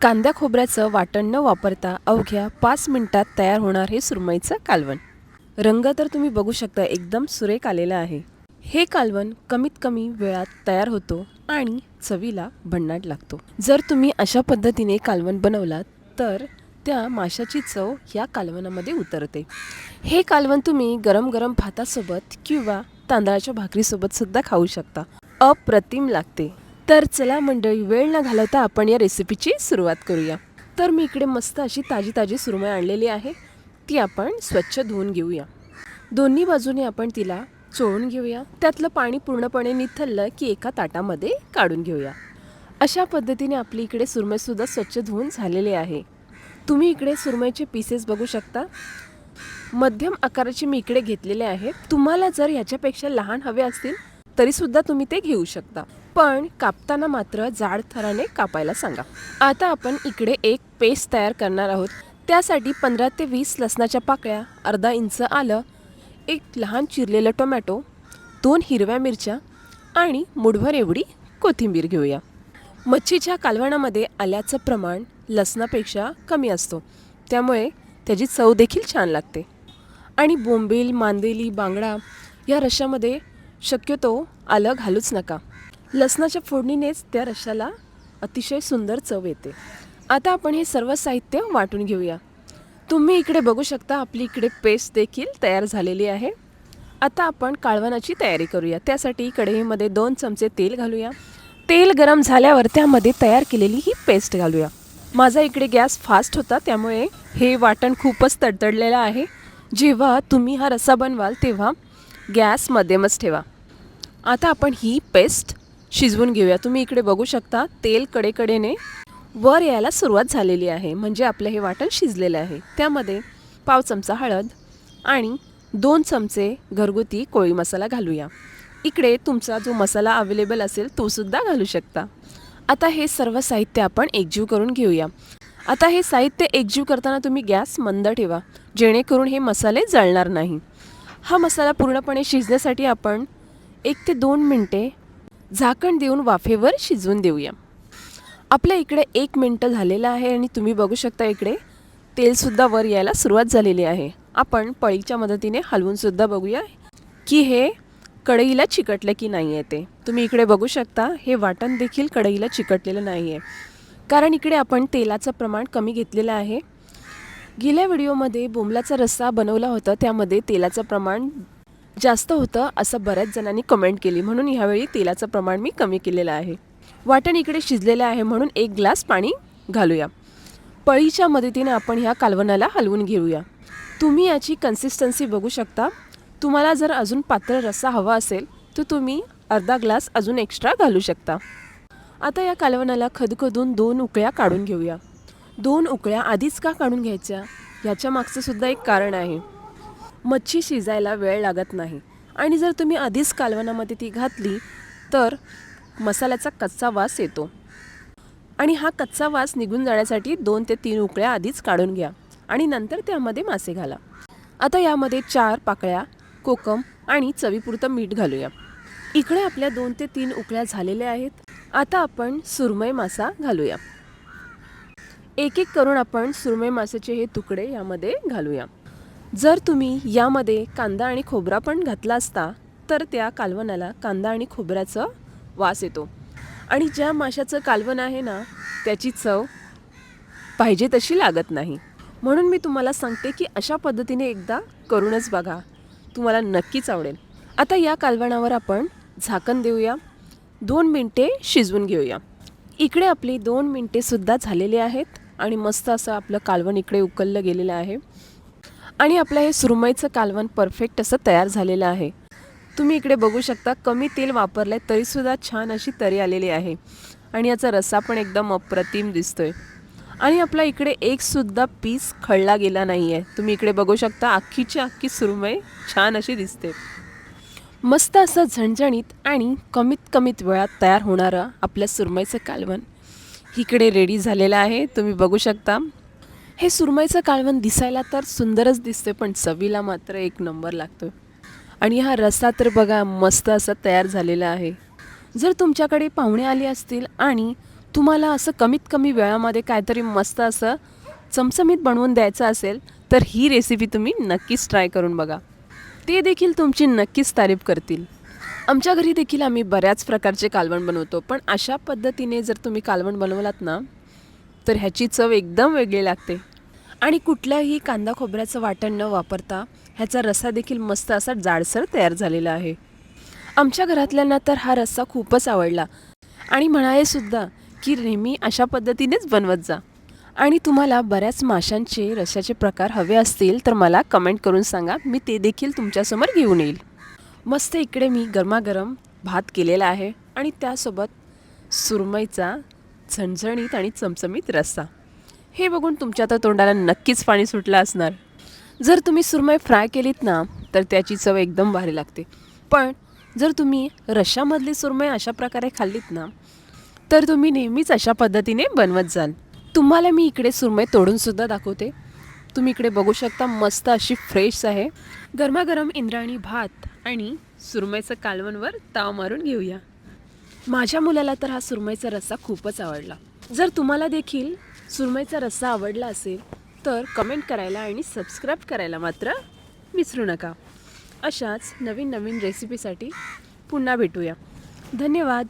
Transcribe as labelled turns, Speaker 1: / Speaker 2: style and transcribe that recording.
Speaker 1: कांद्या खोबऱ्याचं वाटण न वापरता अवघ्या पाच मिनिटात तयार होणार हे सुरमईचं कालवण. रंग तर तुम्ही बघू शकता एकदम सुरेख आलेला आहे. हे कालवण कमीत कमी वेळात तयार होतो आणि चवीला भन्नाट लागतो. जर तुम्ही अशा पद्धतीने कालवण बनवलात तर त्या माशाची चव या कालवणामध्ये उतरते. हे कालवण तुम्ही गरम गरम भातासोबत किंवा तांदळाच्या भाकरीसोबत सुद्धा खाऊ शकता. अप्रतिम लागते. तर चला मंडळी वेळ न घालवता आपण या रेसिपीची सुरुवात करूया. तर मी इकडे मस्त अशी ताजी ताजी सुरमई आणलेली आहे. ती आपण स्वच्छ धुवून घेऊया. दोन्ही बाजूने आपण तिला चोळून घेऊया. त्यातलं पाणी पूर्णपणे निथललं की एका ताटामध्ये काढून घेऊया. अशा पद्धतीने आपली इकडे सुरमईसुद्धा स्वच्छ धुवून झालेली आहे. तुम्ही इकडे सुरमईचे पीसेस बघू शकता. मध्यम आकाराचे मी इकडे घेतलेले आहेत. तुम्हाला जर ह्याच्यापेक्षा लहान हवे असतील तरीसुद्धा तुम्ही ते घेऊ शकता. पण कापताना मात्र जाड थराने कापायला सांगा. आता आपण इकडे एक पेस्ट तयार करणार आहोत. त्यासाठी पंधरा ते वीस लसणाच्या पाकळ्या अर्धा इंच आलं एक लहान चिरलेलं टोमॅटो दोन हिरव्या मिरच्या आणि मुठभर एवढी कोथिंबीर घेऊया. मच्छीच्या कालवणामध्ये आल्याचं प्रमाण लसणापेक्षा कमी असतो. त्यामुळे त्याची चव देखील छान लागते. आणि बोंबील मांदेली बांगडा या रशामध्ये शक्यतो आलं घालूच नका. लसणाच्या फोडणीनेच त्या रशाला अतिशय सुंदर चव येते. आता आपण हे सर्व साहित्य वाटून घेऊया. तुम्ही इकडे बघू शकता आपली इकडे पेस्ट देखील तयार झालेली आहे. आता आपण काळवणाची तयारी करूया. त्यासाठी कढईमध्ये दोन चमचे तेल घालूया. तेल गरम झाल्यावर त्यामध्ये तयार केलेली ही पेस्ट घालूया. माझा इकडे गॅस फास्ट होता त्यामुळे हे वाटण खूपच तडतडलेलं आहे. जेव्हा तुम्ही हा रस्सा बनवाल तेव्हा गॅस मध्यमच ठेवा. आता आपण ही पेस्ट शिजवून घेऊया. तुम्ही इकडे बघू शकता तेल कडेकडेने वर यायला सुरुवात झालेली आहे. म्हणजे आपलं हे वाटण शिजलेलं आहे. त्यामध्ये पाव चमचा हळद आणि दोन चमचे घरगुती कोळी मसाला घालूया. इकडे तुमचा जो मसाला अवेलेबल असेल तोसुद्धा घालू शकता. आता हे सर्व साहित्य आपण एकजीव करून घेऊया. आता हे साहित्य एकजीव करताना तुम्ही गॅस मंद ठेवा. जेणेकरून हे मसाले जळणार नाही. हा मसाला पूर्णपणे शिजण्यासाठी आपण एक ते दोन मिनटे झाकण देऊन वाफेवर शिजवून देऊया. आपल्या इकडे एक मिनटं झालेलं आहे आणि तुम्ही बघू शकता इकडे तेलसुद्धा वर यायला सुरुवात झालेली आहे. आपण पळीच्या मदतीने हलवूनसुद्धा बघूया की हे कढईला चिकटलं की नाही आहे ते. तुम्ही इकडे बघू शकता हे वाटण देखील कढईला चिकटलेलं नाही आहे कारण इकडे आपण तेलाचं प्रमाण कमी घेतलेलं आहे. गेल्या व्हिडिओमध्ये बोंबलाचा रस्सा बनवला होता त्यामध्ये तेलाचं प्रमाण जास्त होतं असं बऱ्याच जणांनी कमेंट केली. म्हणून ह्यावेळी तेलाचं प्रमाण मी कमी केलेलं आहे. वाटण इकडे शिजलेलं आहे म्हणून एक ग्लास पाणी घालूया. पळीच्या मदतीने आपण ह्या कालवणाला हलवून घेऊया. तुम्ही याची कन्सिस्टन्सी बघू शकता. तुम्हाला जर अजून पातळ रस्सा हवा असेल तर तुम्ही अर्धा ग्लास अजून एक्स्ट्रा घालू शकता. आता या कालवणाला खदखदून दोन उकळ्या काढून घेऊया. दोन उकळ्या आधीच का काढून घ्यायच्या? याच्या मागचं सुद्धा एक कारण आहे. मच्छी शिजायला वेळ लागत नाही. आणि जर तुम्ही आधीच कालवणामध्ये ती घातली तर मसाल्याचा कच्चा वास येतो. आणि हा कच्चा वास निघून जाण्यासाठी दोन ते तीन उकळ्या आधीच काढून घ्या आणि नंतर त्यामध्ये मासे घाला. आता यामध्ये चार पाकळ्या कोकम आणि चवीपुरतं मीठ घालूया. इकडे आपल्या दोन ते तीन उकळ्या झालेल्या आहेत. आता आपण सुरमई मासा घालूया. एक एक करून आपण सुरमई मासाचे हे तुकडे यामध्ये घालूया. जर तुम्ही यामध्ये कांदा आणि खोबरा पण घातला असता तर त्या कालवणाला कांदा आणि खोबऱ्याचं वास येतो. आणि ज्या माशाचं कालवण आहे ना त्याची चव पाहिजे तशी लागत नाही. म्हणून मी तुम्हाला सांगते की अशा पद्धतीने एकदा करूनच बघा. तुम्हाला नक्कीच आवडेल. आता या कालवणावर आपण झाकण देऊया. दोन मिनटे शिजवून घेऊया. इकडे आपली दोन मिनटेसुद्धा झालेली आहेत आणि मस्त असं आपलं कालवण इकडे उकललं गेलेलं आहे. आणि आपलं हे सुरमईचं कालवण परफेक्ट असं तयार झालेलं आहे. तुम्ही इकडे बघू शकता कमी तेल वापरलं आहे तरीसुद्धा छान अशी तरी आलेली आहे. आणि याचा रस्सा पण एकदम अप्रतिम दिसतो आहे आणि आपला इकडे एकसुद्धा पीस खळला गेला नाही आहे तुम्ही इकडे बघू शकता अख्खीची अख्खी सुरमई छान अशी दिसते. मस्त असं झणझणीत आणि कमीत कमीत वेळात तयार होणारं आपल्या सुरमईचं कालवण इकडे रेडी झालेलं आहे. तुम्ही बघू शकता. हे सुरमईचं कालवण दिसायला तर सुंदरच दिसते पण चवीला मात्र एक नंबर लागतो आणि हा रस्सा तर बघा मस्त असा तयार झालेला आहे. जर तुमच्याकडे पाहुणे आले असतील आणि तुम्हाला असं कमीत कमी वेळामध्ये काहीतरी मस्त असं चमचमीत बनवून द्यायचं असेल तर ही रेसिपी तुम्ही नक्कीच ट्राय करून बघा. ते देखील तुमची नक्कीच तारीफ करतील. आमच्या घरी देखील आम्ही बऱ्याच प्रकारचे कालवण बनवतो पण अशा पद्धतीने जर तुम्ही कालवण बनवलात ना तर ह्याची चव एकदम वेगळी लागते. आणि कुठल्याही कांदा खोबऱ्याचं वाटण न वापरता ह्याचा रस्सा देखील मस्त असा जाडसर तयार झालेला आहे. आमच्या घरातल्यांना तर हा रस्सा खूपच आवडला. आणि म्हणाले सुद्धा की नेहमी अशा पद्धतीनेच बनवत जा. आणि तुम्हाला बऱ्याच माशांचे रश्याचे प्रकार हवे असतील तर मला कमेंट करून सांगा. मी ते देखील तुमच्यासमोर घेऊन येईल. मस्त इकडे मी गरमागरम भात केलेला आहे आणि त्यासोबत सुरमईचा झणझणीत आणि चमचमीत रस्सा. हे बघून तुमच्या तर तोंडाला नक्कीच पाणी सुटलं असणार. जर तुम्ही सुरमई फ्राय केलीत ना तर त्याची चव एकदम भारी लागते. पण जर तुम्ही रशामधली सुरमई अशा प्रकारे खाल्लीत ना तर तुम्ही नेहमीच अशा पद्धतीने बनवत जाल. तुम्हाला मी इकडे सुरमई तोडूनसुद्धा दाखवते. तुम्ही इकडे बघू शकता मस्त अशी फ्रेश आहे. गरमागरम इंद्रायणी भात आणि सुरमईचं कालवणवर ताव मारून घेऊया. माझ्या मुलाला तर हा सुरमईचा रस्सा खूपच आवडला. जर तुम्हाला देखील सुरमईचा रस्सा आवडला असेल तर कमेंट करायला आणि सबस्क्राईब करायला मात्र विसरू नका. अशाच नवीन नवीन रेसिपीसाठी पुन्हा भेटूया. धन्यवाद.